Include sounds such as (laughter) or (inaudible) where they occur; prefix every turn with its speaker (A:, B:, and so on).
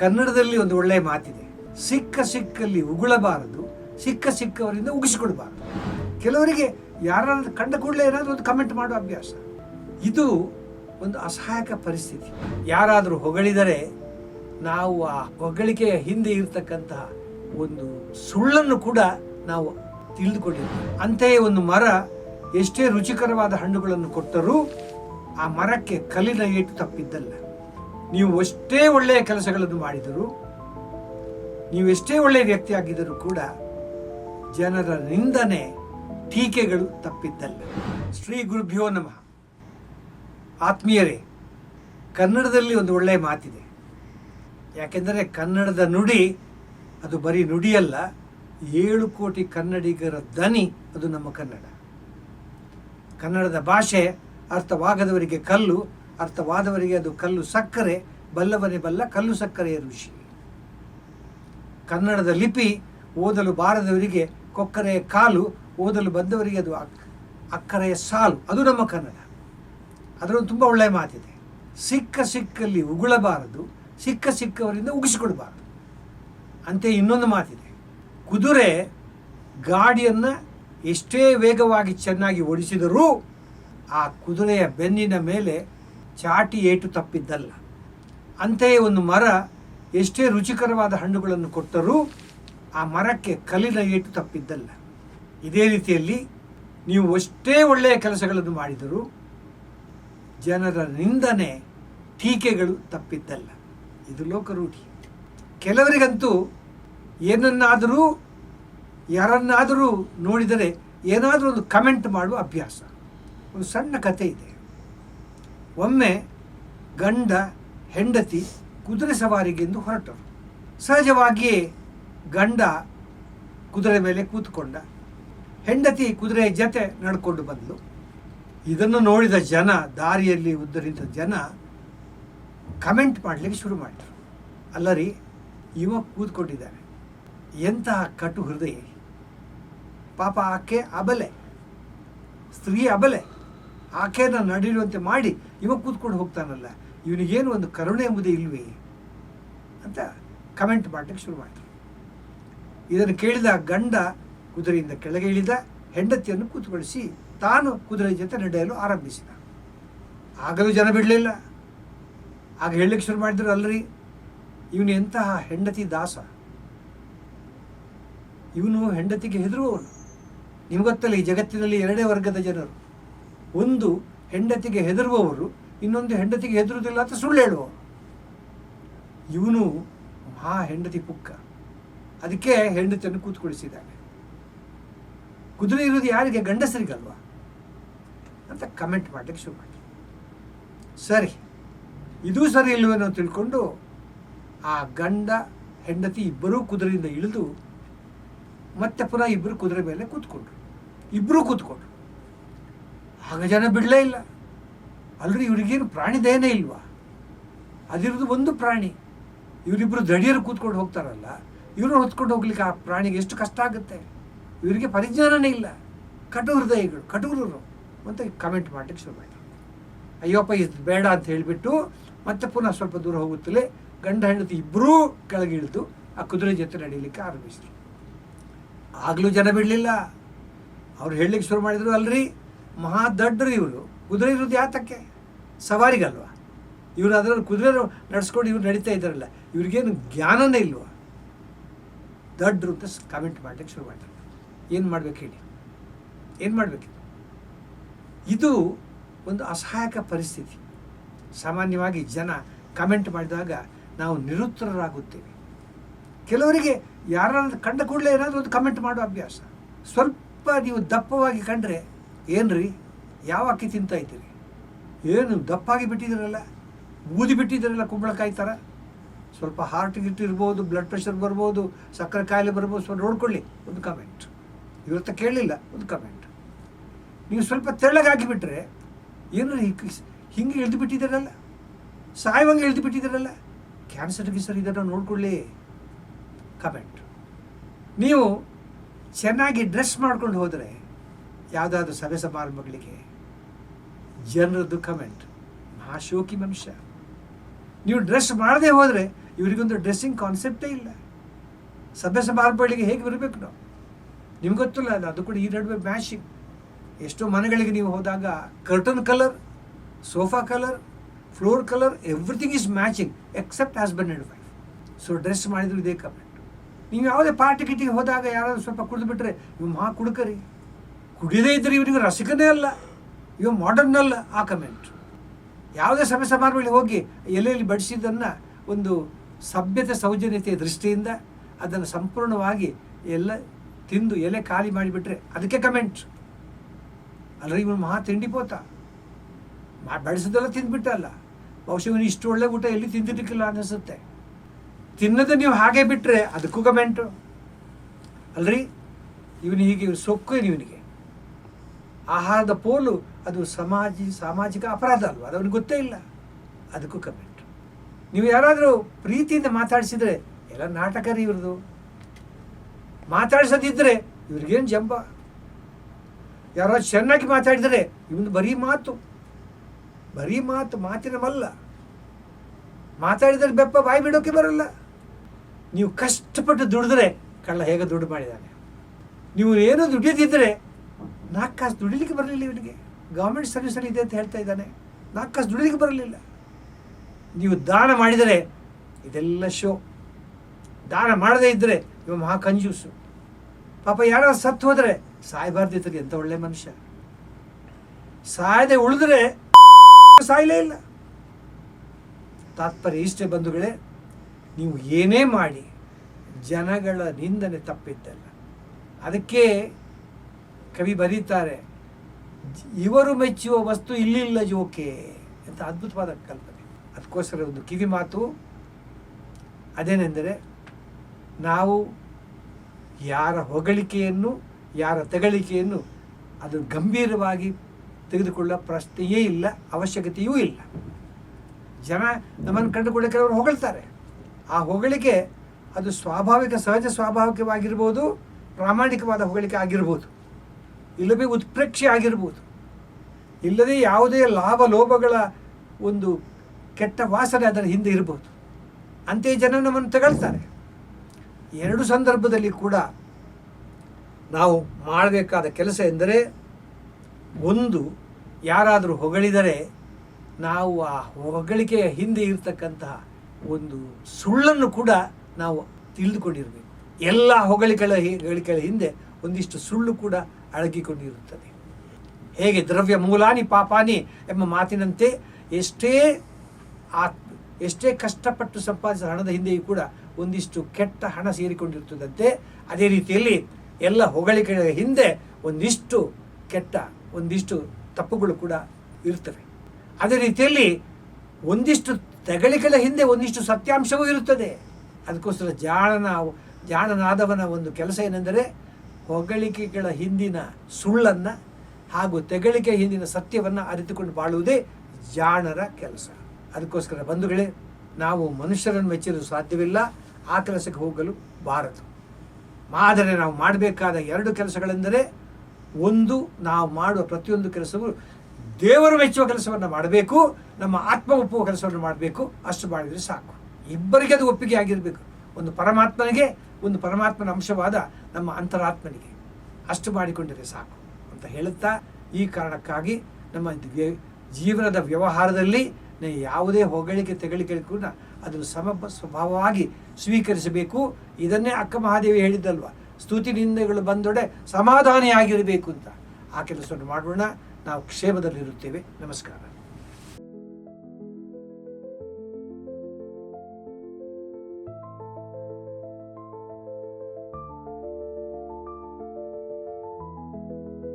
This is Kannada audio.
A: ಕನ್ನಡದಲ್ಲಿ ಒಂದು ಒಳ್ಳೆಯ ಮಾತಿದೆ. ಸಿಕ್ಕ ಸಿಕ್ಕಲ್ಲಿ ಉಗುಳಬಾರದು, ಸಿಕ್ಕ ಸಿಕ್ಕವರಿಂದ ಉಗಿಸಿಕೊಡಬಾರದು. ಕೆಲವರಿಗೆ ಯಾರಾದ್ರೂ ಕಂಡ ಕೂಡಲೇ ಏನಾದರೂ ಒಂದು ಕಮೆಂಟ್ ಮಾಡೋ ಅಭ್ಯಾಸ. ಇದು ಒಂದು ಅಸಹಾಯಕ ಪರಿಸ್ಥಿತಿ. ಯಾರಾದರೂ ಹೊಗಳಿದರೆ ನಾವು ಆ ಹೊಗಳಿಕೆಯ ಹಿಂದೆ ಇರತಕ್ಕಂತಹ ಒಂದು ಸುಳ್ಳನ್ನು ಕೂಡ ನಾವು ತಿಳಿದುಕೊಂಡಿದ್ದೆ ಅಂತೆಯೇ ಒಂದು ಮರ ಎಷ್ಟೇ ರುಚಿಕರವಾದ ಹಣ್ಣುಗಳನ್ನು ಕೊಟ್ಟರೂ ಆ ಮರಕ್ಕೆ ಕಲ್ಲಿನ ಏಟು ತಪ್ಪಿದ್ದಲ್ಲ. ನೀವು ಎಷ್ಟೇ ಒಳ್ಳೆಯ ಕೆಲಸಗಳನ್ನು ಮಾಡಿದರೂ, ನೀವು ಎಷ್ಟೇ ಒಳ್ಳೆಯ ವ್ಯಕ್ತಿ ಆಗಿದ್ದರೂ ಕೂಡ ಜನರ ನಿಂದನೆ, ಟೀಕೆಗಳು ತಪ್ಪಿದ್ದಲ್ಲ. ಶ್ರೀ ಗುರುಭ್ಯೋ ನಮಃ. ಆತ್ಮೀಯರೇ, ಕನ್ನಡದಲ್ಲಿ ಒಂದು ಒಳ್ಳೆಯ ಮಾತಿದೆ. ಯಾಕೆಂದರೆ ಕನ್ನಡದ ನುಡಿ, ಅದು ಬರೀ ನುಡಿಯಲ್ಲ, ಏಳು ಕೋಟಿ ಕನ್ನಡಿಗರ ದನಿ ಅದು ನಮ್ಮ ಕನ್ನಡ. ಕನ್ನಡದ ಭಾಷೆ ಅರ್ಥವಾಗದವರಿಗೆ ಕಲ್ಲು ಅರ್ಥವಾದವರಿಗೆ ಅದು ಕಲ್ಲು ಸಕ್ಕರೆ, ಬಲ್ಲವನೇ ಬಲ್ಲ ಕಲ್ಲು ಸಕ್ಕರೆಯ ಋಷಿ. ಕನ್ನಡದ ಲಿಪಿ ಓದಲು ಬಾರದವರಿಗೆ ಕೊಕ್ಕರೆಯ ಕಾಲು, ಓದಲು ಬಂದವರಿಗೆ ಅದು ಅಕ್, ಅಕ್ಕರೆಯ ಸಾಲು. ಅದು ನಮ್ಮ ಕನ್ನಡ. ಅದರಲ್ಲಿ ತುಂಬ ಒಳ್ಳೆಯ ಮಾತಿದೆ. ಸಿಕ್ಕ ಸಿಕ್ಕಲ್ಲಿ ಉಗುಳಬಾರದು, ಸಿಕ್ಕ ಸಿಕ್ಕವರಿಂದ ಉಗಿಸಿಕೊಡಬಾರದು. ಅಂತೆ ಇನ್ನೊಂದು ಮಾತಿದೆ. ಕುದುರೆ ಗಾಡಿಯನ್ನು ಎಷ್ಟೇ ವೇಗವಾಗಿ ಚೆನ್ನಾಗಿ ಓಡಿಸಿದರೂ ಆ ಕುದುರೆಯ ಬೆನ್ನಿನ ಮೇಲೆ ಚಾಟಿ ಏಟು ತಪ್ಪಿದ್ದಲ್ಲ. ಅಂತೆಯೇ ಒಂದು ಮರ ಎಷ್ಟೇ ರುಚಿಕರವಾದ ಹಣ್ಣುಗಳನ್ನು ಕೊಟ್ಟರೂ ಆ ಮರಕ್ಕೆ ಕಲ್ಲಿನ ಏಟು ತಪ್ಪಿದ್ದಲ್ಲ. ಇದೇ ರೀತಿಯಲ್ಲಿ ನೀವು ಅಷ್ಟೇ ಒಳ್ಳೆಯ ಕೆಲಸಗಳನ್ನು ಮಾಡಿದರೂ ಜನರ ನಿಂದನೆ, ಟೀಕೆಗಳು ತಪ್ಪಿದ್ದಲ್ಲ. ಇದು ಲೋಕರೂಢಿ. ಕೆಲವರಿಗಂತೂ ಏನನ್ನಾದರೂ, ಯಾರನ್ನಾದರೂ ನೋಡಿದರೆ ಏನಾದರೂ ಒಂದು ಕಮೆಂಟ್ ಮಾಡುವ ಅಭ್ಯಾಸ. ಒಂದು ಸಣ್ಣ ಕತೆ ಇದೆ. ಒಮ್ಮೆ ಗಂಡ ಹೆಂಡತಿ ಕುದುರೆ ಸವಾರಿಗೆಂದು ಹೊರಟರು. ಸಹಜವಾಗಿಯೇ ಗಂಡ ಕುದುರೆ ಮೇಲೆ ಕೂತ್ಕೊಂಡ. ಹೆಂಡತಿ ಕುದುರೆಯ ಜತೆ ನಡ್ಕೊಂಡು ಬಂದಳು ಇದನ್ನು ನೋಡಿದ ಜನ ದಾರಿಯಲ್ಲಿ ಉದ್ದರಿದ್ದ ಜನ ಕಮೆಂಟ್ ಮಾಡಲಿಕ್ಕೆ ಶುರು ಮಾಡಿದರು. ಅಲ್ಲರಿ, ಇವ ಕೂತ್ಕೊಂಡಿದ್ದಾರೆ ಎಂತಹ ಕಟು ಹೃದಯ. ಪಾಪ ಆಕೆ ಅಬಲೆ, ಸ್ತ್ರೀ ಅಬಲೆ. ಆಕೆನ ನಡೆಯುವಂತೆ ಮಾಡಿ ಇವ ಕೂತ್ಕೊಂಡು ಹೋಗ್ತಾನಲ್ಲ, ಇವನಿಗೇನು ಒಂದು ಕರುಣೆ ಎಂಬುದೇ ಇಲ್ವೇ? ಅಂತ ಕಮೆಂಟ್ ಮಾಡಲಿಕ್ಕೆ ಶುರು ಮಾಡಿದರು ಇದನ್ನು ಕೇಳಿದ ಗಂಡ ಕುದುರೆಯಿಂದ ಕೆಳಗೆ ಇಳಿದ ಹೆಂಡತಿಯನ್ನು ಕೂತ್ಕೊಳಿಸಿ ತಾನು ಕುದುರೆ ಜೊತೆ ನಡೆಯಲು ಆರಂಭಿಸಿದ. ಆಗಲೂ ಜನ ಬಿಡಲಿಲ್ಲ. ಆಗ ಹೇಳಲಿಕ್ಕೆ ಶುರು ಮಾಡಿದ್ರು ಅಲ್ಲರಿ ಇವನು ಎಂತಹ ಹೆಂಡತಿ ದಾಸ. ಇವನು ಹೆಂಡತಿಗೆ ಹೆದರುವವನು. ನಿಮ್ಗೊತ್ತಲ್ಲ ಈ ಜಗತ್ತಿನಲ್ಲಿ ಎರಡೇ ವರ್ಗದ ಜನರು. ಒಂದು ಹೆಂಡತಿಗೆ ಹೆದರುವವರು, ಇನ್ನೊಂದು ಹೆಂಡತಿಗೆ ಹೆದರುವುದಿಲ್ಲ ಅಂತ ಸುಳ್ಳು ಹೇಳುವ ಇವನು ಮಹಾ ಹೆಂಡತಿ ಪುಕ್ಕ. ಅದಕ್ಕೆ ಹೆಂಡತಿಯನ್ನು ಕೂತ್ಕೊಳಿಸಿದ್ದಾನೆ. ಕುದುರೆ ಇರೋದು ಯಾರಿಗೆ? ಗಂಡಸರಿಗಲ್ವಾ? ಅಂತ ಕಮೆಂಟ್ ಮಾಡಲಿಕ್ಕೆ ಶುರು ಮಾಡಿ ಸರಿ, ಇದೂ ಸರಿ ಇಲ್ಲವೇನೋ ತಿಳ್ಕೊಂಡು ಆ ಗಂಡ, ಹೆಂಡತಿ ಇಬ್ಬರೂ ಕುದುರೆಯಿಂದ ಇಳಿದು ಮತ್ತೆ ಪುನಃ ಇಬ್ಬರು ಕುದುರೆ ಮೇಲೆ ಕೂತ್ಕೊಂಡ್ರು. ಇಬ್ಬರೂ ಕೂತ್ಕೊಂಡ್ರು. ಆಗ ಜನ ಬಿಡಲೇ ಇಲ್ಲ. ಅಲ್ರಿ, ಇವ್ರಿಗೇನು ಪ್ರಾಣಿ ದಯನೇ ಇಲ್ವಾ? ಅದಿರೋದು ಒಂದು ಪ್ರಾಣಿ. ಇವರಿಬ್ಬರು ದಡಿಯರು ಕೂತ್ಕೊಂಡು ಹೋಗ್ತಾರಲ್ಲ, ಇವರು ಹೊತ್ಕೊಂಡು ಹೋಗ್ಲಿಕ್ಕೆ ಆ ಪ್ರಾಣಿಗೆ ಎಷ್ಟು ಕಷ್ಟ ಆಗುತ್ತೆ? ಇವರಿಗೆ ಪರಿಜ್ಞಾನನೇ ಇಲ್ಲ. ಕಟು ಹೃದಯಗಳು ಕಟುರರು ಅಂತ ಕಮೆಂಟ್ ಮಾಡಲಿಕ್ಕೆ ಶುರು ಮಾಡಿದ್ರು. ಅಯ್ಯಪ್ಪ ಇದು ಬೇಡ ಅಂತ ಹೇಳಿಬಿಟ್ಟು ಮತ್ತೆ ಪುನಃ ಸ್ವಲ್ಪ ದೂರ ಹೋಗುತ್ತಲೇ ಗಂಡ ಹೆಂಡತಿ ಇಬ್ಬರೂ ಕೆಳಗಿಳಿದು ಆ ಕುದುರೆ ಜೊತೆ ನಡೀಲಿಕ್ಕೆ ಆರಂಭಿಸಿದ್ರು. ಆಗಲೂ ಜನ ಬಿಡಲಿಲ್ಲ. ಅವ್ರು ಹೇಳಲಿಕ್ಕೆ ಶುರು ಮಾಡಿದ್ರು, ಅಲ್ರಿ ಮಹಾ ದಡ್ಡರು ಇವರು. ಕುದುರೆ ಇರೋದು ಯಾತಕ್ಕೆ? ಸವಾರಿಗಲ್ವ? ಇವರು ಅದರಲ್ಲಿ ಕುದುರೆ ನಡೆಸ್ಕೊಂಡು ಇವ್ರು ನಡೀತಾ ಇದ್ದಾರಲ್ಲ, ಇವ್ರಿಗೇನು ಜ್ಞಾನನೇ ಇಲ್ವ? ದಡ್ಡರು ಅಂತ ಕಮೆಂಟ್ ಮಾಡಲಿಕ್ಕೆ ಶುರು ಮಾಡ್ತಾರೆ. ಏನು ಮಾಡ್ಬೇಕು ಹೇಳಿ? ಏನು ಮಾಡಬೇಕು? ಇದು ಒಂದು ಅಸಹಾಯಕ ಪರಿಸ್ಥಿತಿ. ಸಾಮಾನ್ಯವಾಗಿ ಜನ ಕಮೆಂಟ್ ಮಾಡಿದಾಗ ನಾವು ನಿರುತ್ತರರಾಗುತ್ತೇವೆ. ಕೆಲವರಿಗೆ ಯಾರಾದ್ರೂ ಕಂಡ ಕೂಡಲೇ ಏನಾದರೂ ಒಂದು ಕಮೆಂಟ್ ಮಾಡೋ ಅಭ್ಯಾಸ. ಸ್ವಲ್ಪ ನೀವು ದಪ್ಪವಾಗಿ ಕಂಡ್ರೆ ಏನ್ರಿ? ಯಾವ ಅಕ್ಕಿ ತಿಂತಾ ಇದ್ದೀರಿ? ಏನು, ದಪ್ಪಾಗಿ ಬಿಟ್ಟಿದ್ದೀರಲ್ಲ? ಬೂದಿ ಬಿಟ್ಟಿದ್ದೀರಲ್ಲ ಕುಂಬಳಕಾಯಿ ಥರ? ಸ್ವಲ್ಪ ಹಾರ್ಟ್ ಗಿಟ್ ಇರ್ಬೋದು ಬ್ಲಡ್ ಪ್ರೆಷರ್ ಬರ್ಬೋದು, ಸಕ್ಕರೆ ಕಾಯಿಲೆ ಬರ್ಬೋದು, ಸ್ವಲ್ಪ ನೋಡ್ಕೊಳ್ಳಿ, ಒಂದು ಕಮೆಂಟ್ ಇವತ್ತ ಕೇಳಲಿಲ್ಲ, ಒಂದು ಕಮೆಂಟ್ ನೀವು ಸ್ವಲ್ಪ ತೆಳ್ಳಗಾಗಿ ಬಿಟ್ಟರೆ ಏನು ಹಿಂಗೆ ಇಳಿದು ಬಿಟ್ಟಿದ್ದೀರಲ್ಲ? ಸಾಯುವಂಗೆ ಇಳಿದು ಬಿಟ್ಟಿದ್ದೀರಲ್ಲ? ಕ್ಯಾನ್ಸರ್ ಗಿಸರ್ ಇದನ್ನು ನೋಡ್ಕೊಳ್ಳಿ. ಕಮೆಂಟ್ ನೀವು ಚೆನ್ನಾಗಿ ಡ್ರೆಸ್ ಮಾಡ್ಕೊಂಡು ಹೋದರೆ ಯಾವುದಾದ್ರೂ ಸಭೆ ಸಮಾರಂಭಗಳಿಗೆ ಜನರದ್ದು ಕಮೆಂಟ್ ಮಹಾಶೋಕಿ ಮನುಷ್ಯ. ನೀವು ಡ್ರೆಸ್ ಮಾಡದೇ ಹೋದರೆ ಇವರಿಗೊಂದು ಡ್ರೆಸ್ಸಿಂಗ್ ಕಾನ್ಸೆಪ್ಟೇ ಇಲ್ಲ. ಸಭೆ ಸಮಾರಂಭಗಳಿಗೆ ಹೇಗೆ ಬರಬೇಕು ನಾವು? ನಿಮ್ಗೆ ಗೊತ್ತಿಲ್ಲ ಅಲ್ಲ ಅದು ಕೂಡ ಈ ನಡುವೆ ಮ್ಯಾಚಿಂಗ್ ಎಷ್ಟೋ ಮನೆಗಳಿಗೆ ನೀವು ಹೋದಾಗ curtain colour sofa colour floor colour everything is matching except husband and wife so dress ಮಾಡಿದ್ರು ಇದೇ ಕಮೆಂಟ್ ನೀವು ಯಾವುದೇ ಪಾರ್ಟಿ ಗಿಟಿಗೆ ಹೋದಾಗ ಯಾರಾದರೂ ಸ್ವಲ್ಪ ಕುಡಿದ್ಬಿಟ್ರೆ ನೀವು ಮಹಾ ಕುಡುಕರಿ. ಕುಡಿಯದೇ ಇದ್ದರೆ ಇವನಿಗೆ ರಸಿಕನೇ ಅಲ್ಲ. ಇವ ಮಾಡರ್ನ್ ಅಲ್ಲ, ಆ ಕಮೆಂಟ್ ಯಾವುದೇ ಸಭೆ ಸಮಾರಂಭಗಳಿಗೆ ಹೋಗಿ ಎಲೆಯಲ್ಲಿ ಬಡಿಸಿದ್ದನ್ನು ಒಂದು ಸಭ್ಯತೆ, ಸೌಜನ್ಯತೆಯ ದೃಷ್ಟಿಯಿಂದ ಅದನ್ನು ಸಂಪೂರ್ಣವಾಗಿ ಎಲ್ಲ ತಿಂದು ಎಲೆ ಖಾಲಿ ಮಾಡಿಬಿಟ್ರೆ ಅದಕ್ಕೆ ಕಮೆಂಟ್ ಅಲ್ಲ ಇವನು ಮಹಾ ತಿಂಡಿಪೋತ ಮಾ ಬೆಳೆಸೋದೆಲ್ಲ ತಿಂದ್ಬಿಟ್ಟಲ್ಲ ಬಹುಶಃ ಇವನು ಇಷ್ಟು ಒಳ್ಳೆ ಊಟ ಎಲ್ಲಿ ತಿಂದಿರ್ಲಿಕ್ಕಿಲ್ಲ ಅನಿಸುತ್ತೆ ತಿನ್ನೋದು ನೀವು ಹಾಗೆ ಬಿಟ್ಟರೆ ಅದಕ್ಕೂ ಕಮೆಂಟು ಅಲ್ರಿ, ಇವನು ಹೀಗೆ ಸೊಕ್ಕು ಇವನಿಗೆ? ಆಹಾರದ ಪೋಲು ಅದು ಸಮಾಜ, ಸಾಮಾಜಿಕ ಅಪರಾಧ ಅಲ್ವ? ಅದು ಅವ್ರಿಗೆ ಗೊತ್ತೇ ಇಲ್ಲ. ಅದಕ್ಕೂ ಕಮೆಂಟ್ ನೀವು ಯಾರಾದರೂ ಪ್ರೀತಿಯಿಂದ ಮಾತಾಡಿಸಿದ್ರೆ, ಎಲ್ಲ ನಾಟಕ ರೀ ಇವ್ರದ್ದು. ಮಾತಾಡಿಸೋದಿದ್ರೆ ಇವ್ರಿಗೇನು ಜಂಬ? ಯಾರೋ ಚೆನ್ನಾಗಿ ಮಾತಾಡಿದರೆ ಇವನು ಬರೀ ಮಾತು. ಬರೀ ಮಾತು, ಮಾತಿನ ಮಲ್ಲ. ಮಾತಾಡಿದರೆ ಬೆಪ್ಪ ಬಾಯಿ ಬಿಡೋಕೆ ಬರಲ್ಲ. ನೀವು ಕಷ್ಟಪಟ್ಟು ದುಡಿದ್ರೆ ಕಳ್ಳ ಹೇಗೆ ದುಡ್ಡು ಮಾಡಿದ್ದಾನೆ ನೀವು ಏನೋ ದುಡಿಯದಿದ್ದರೆ ನಾಲ್ಕು ಕಾಸು ದುಡಿಲಿಕ್ಕೆ ಬರಲಿಲ್ಲ ಇವನಿಗೆ. ಗೌರ್ಮೆಂಟ್ ಸರ್ವಿಸಲ್ಲಿ ಇದೆ ಅಂತ ಹೇಳ್ತಾ ಇದ್ದಾನೆ. ನಾಲ್ಕು ಕಾಸು ದುಡಿಲಿಕ್ಕೆ ಬರಲಿಲ್ಲ. ನೀವು ದಾನ ಮಾಡಿದರೆ ಇದೆಲ್ಲ ಶೋ ದಾನ ಮಾಡದೇ ಇದ್ದರೆ ಇವ ಮಹಾ ಕಂಜೂಸು. ಪಾಪ ಯಾರೋ ಸತ್ತು ಹೋದರೆ ಸಾಯಬಾರ್ದಿತ್ತಗೆ ಎಂಥ ಒಳ್ಳೆ ಮನುಷ್ಯ. ಸಾಯದೆ ಉಳಿದ್ರೆ (coughs) ಸಾಯಲೇ ಇಲ್ಲ. ತಾತ್ಪರ್ಯ ಇಷ್ಟೇ ಬಂಧುಗಳೇ, ನೀವು ಏನೇ ಮಾಡಿ ಜನಗಳ ನಿಂದನೆ ತಪ್ಪಿದ್ದಲ್ಲ. ಅದಕ್ಕೆ ಕವಿ ಬರೀತಾರೆ, ಇವರು ಮೆಚ್ಚುವ ವಸ್ತು ಇಲ್ಲಿಲ್ಲ ಜೋಕೆ ಅಂತ ಅದ್ಭುತವಾದ ಕಲ್ಪನೆ. ಅದಕ್ಕೋಸ್ಕರ ಒಂದು ಕಿವಿ ಮಾತು, ಅದೇನೆಂದರೆ ನಾವು ಯಾರ ಹೊಗಳಿಕೆಯನ್ನು, ಯಾರ ತೆಗಳಿಕೆಯನ್ನು ಅದು ಗಂಭೀರವಾಗಿ ತೆಗೆದುಕೊಳ್ಳೋ ಪ್ರಶ್ನೆಯೇ ಇಲ್ಲ, ಅವಶ್ಯಕತೆಯೂ ಇಲ್ಲ. ಜನ ನಮ್ಮನ್ನು ಕಂಡುಕೊಳ್ಳಕ್ಕೆ ಅವರು ಹೊಗಳ್ತಾರೆ. ಆ ಹೊಗಳಿಕೆ ಅದು ಸ್ವಾಭಾವಿಕ, ಸಹಜ ಸ್ವಾಭಾವಿಕವಾಗಿರ್ಬೋದು, ಪ್ರಾಮಾಣಿಕವಾದ ಹೊಗಳಿಕೆ ಆಗಿರ್ಬೋದು. ಇಲ್ಲವೇ ಉತ್ಪ್ರೇಕ್ಷೆ ಆಗಿರ್ಬೋದು. ಇಲ್ಲದೆ ಯಾವುದೇ ಲಾಭ ಲೋಭಗಳ ಒಂದು ಕೆಟ್ಟ ವಾಸನೆ ಅದರ ಹಿಂದೆ ಇರ್ಬೋದು. ಅಂತೆಯೇ ಜನ ನಮ್ಮನ್ನು ತಗೊಳ್ತಾರೆ. ಎರಡು ಸಂದರ್ಭದಲ್ಲಿ ಕೂಡ ನಾವು ಮಾಡಬೇಕಾದ ಕೆಲಸ ಎಂದರೆ ಒಂದು, ಯಾರಾದರೂ ಹೊಗಳಿದರೆ ನಾವು ಆ ಹೊಗಳಿಕೆಯ ಹಿಂದೆ ಇರತಕ್ಕಂತಹ ಒಂದು ಸುಳ್ಳನ್ನು ಕೂಡ ನಾವು ತಿಳಿದುಕೊಂಡಿರಬೇಕು. ಎಲ್ಲ ಹೊಗಳಿಕೆಗಳ ಹೊಗಳಿಕೆಗಳ ಹಿಂದೆ ಒಂದಿಷ್ಟು ಸುಳ್ಳು ಕೂಡ ಅಡಗಿಕೊಂಡಿರುತ್ತದೆ. ಹೇಗೆ ದ್ರವ್ಯ ಮೂಲಾನಿ ಪಾಪಾನಿ ಎಂಬ ಮಾತಿನಂತೆ ಎಷ್ಟೇ ಆತ್ ಎಷ್ಟೇ ಕಷ್ಟಪಟ್ಟು ಸಂಪಾದಿಸಿದ ಹಣದ ಹಿಂದೆಯೂ ಕೂಡ ಒಂದಿಷ್ಟು ಕೆಟ್ಟ ಹಣ ಸೇರಿಕೊಂಡಿರುತ್ತದಂತೆ, ಅದೇ ರೀತಿಯಲ್ಲಿ ಎಲ್ಲ ಹೊಗಳಿಕೆಗಳ ಹಿಂದೆ ಒಂದಿಷ್ಟು ಕೆಟ್ಟ, ಒಂದಿಷ್ಟು ತಪ್ಪುಗಳು ಕೂಡ ಇರ್ತವೆ ಅದೇ ರೀತಿಯಲ್ಲಿ ಒಂದಿಷ್ಟು ತೆಗಳಿಕೆಗಳ ಹಿಂದೆ ಒಂದಿಷ್ಟು ಸತ್ಯಾಂಶವೂ ಇರುತ್ತದೆ. ಅದಕ್ಕೋಸ್ಕರ ಜಾಣನ, ಜಾಣನಾದವನ ಒಂದು ಕೆಲಸ ಏನೆಂದರೆ ಹೊಗಳಿಕೆಗಳ ಹಿಂದಿನ ಸುಳ್ಳನ್ನು ಹಾಗೂ ತೆಗಳಿಕೆ ಹಿಂದಿನ ಸತ್ಯವನ್ನು ಅರಿತುಕೊಂಡು ಬಾಳುವುದೇ ಜಾಣರ ಕೆಲಸ. ಅದಕ್ಕೋಸ್ಕರ ಬಂಧುಗಳೇ, ನಾವು ಮನುಷ್ಯರನ್ನು ಮೆಚ್ಚಲು ಸಾಧ್ಯವಿಲ್ಲ. ಆ ಕೆಲಸಕ್ಕೆ ಹೋಗಲು ಬಾರದು. ಆದರೆ ನಾವು ಮಾಡಬೇಕಾದ ಎರಡು ಕೆಲಸಗಳೆಂದರೆ, ಒಂದು ನಾವು ಮಾಡುವ ಪ್ರತಿಯೊಂದು ಕೆಲಸವು ದೇವರು ಮೆಚ್ಚುವ ಕೆಲಸವನ್ನು ಮಾಡಬೇಕು, ನಮ್ಮ ಆತ್ಮ ಒಪ್ಪುವ ಕೆಲಸವನ್ನು ಮಾಡಬೇಕು. ಅಷ್ಟು ಮಾಡಿದರೆ ಸಾಕು. ಇಬ್ಬರಿಗೆ ಅದು ಒಪ್ಪಿಗೆ ಆಗಿರಬೇಕು. ಒಂದು ಪರಮಾತ್ಮನಿಗೆ ಒಂದು ಪರಮಾತ್ಮನ ಅಂಶವಾದ ನಮ್ಮ ಅಂತರಾತ್ಮನಿಗೆ ಅಷ್ಟು ಮಾಡಿಕೊಂಡರೆ ಸಾಕು ಅಂತ ಹೇಳುತ್ತಾ ಈ ಕಾರಣಕ್ಕಾಗಿ ನಮ್ಮ ಜೀವನದ ವ್ಯವಹಾರದಲ್ಲಿ ಯಾವುದೇ ಹೊಗಳಿಕೆ ತೆಗಳಿಕೆ ಕೂಡ ಅದನ್ನು ಸಮ ಸ್ವಭಾವವಾಗಿ ಸ್ವೀಕರಿಸಬೇಕು. ಇದನ್ನೇ ಅಕ್ಕ ಮಹಾದೇವಿ ಹೇಳಿದ್ದಲ್ವ? ಸ್ತುತಿ ನಿಂದೆಗಳು ಬಂದೊಡೆ ಸಮಾಧಾನಿಯಾಗಿರಬೇಕು ಅಂತ. ಆ ಕೆಲಸವನ್ನು ಮಾಡೋಣ. ನಾವು ಕ್ಷೇಮದಲ್ಲಿರುತ್ತೇವೆ. ನಮಸ್ಕಾರ.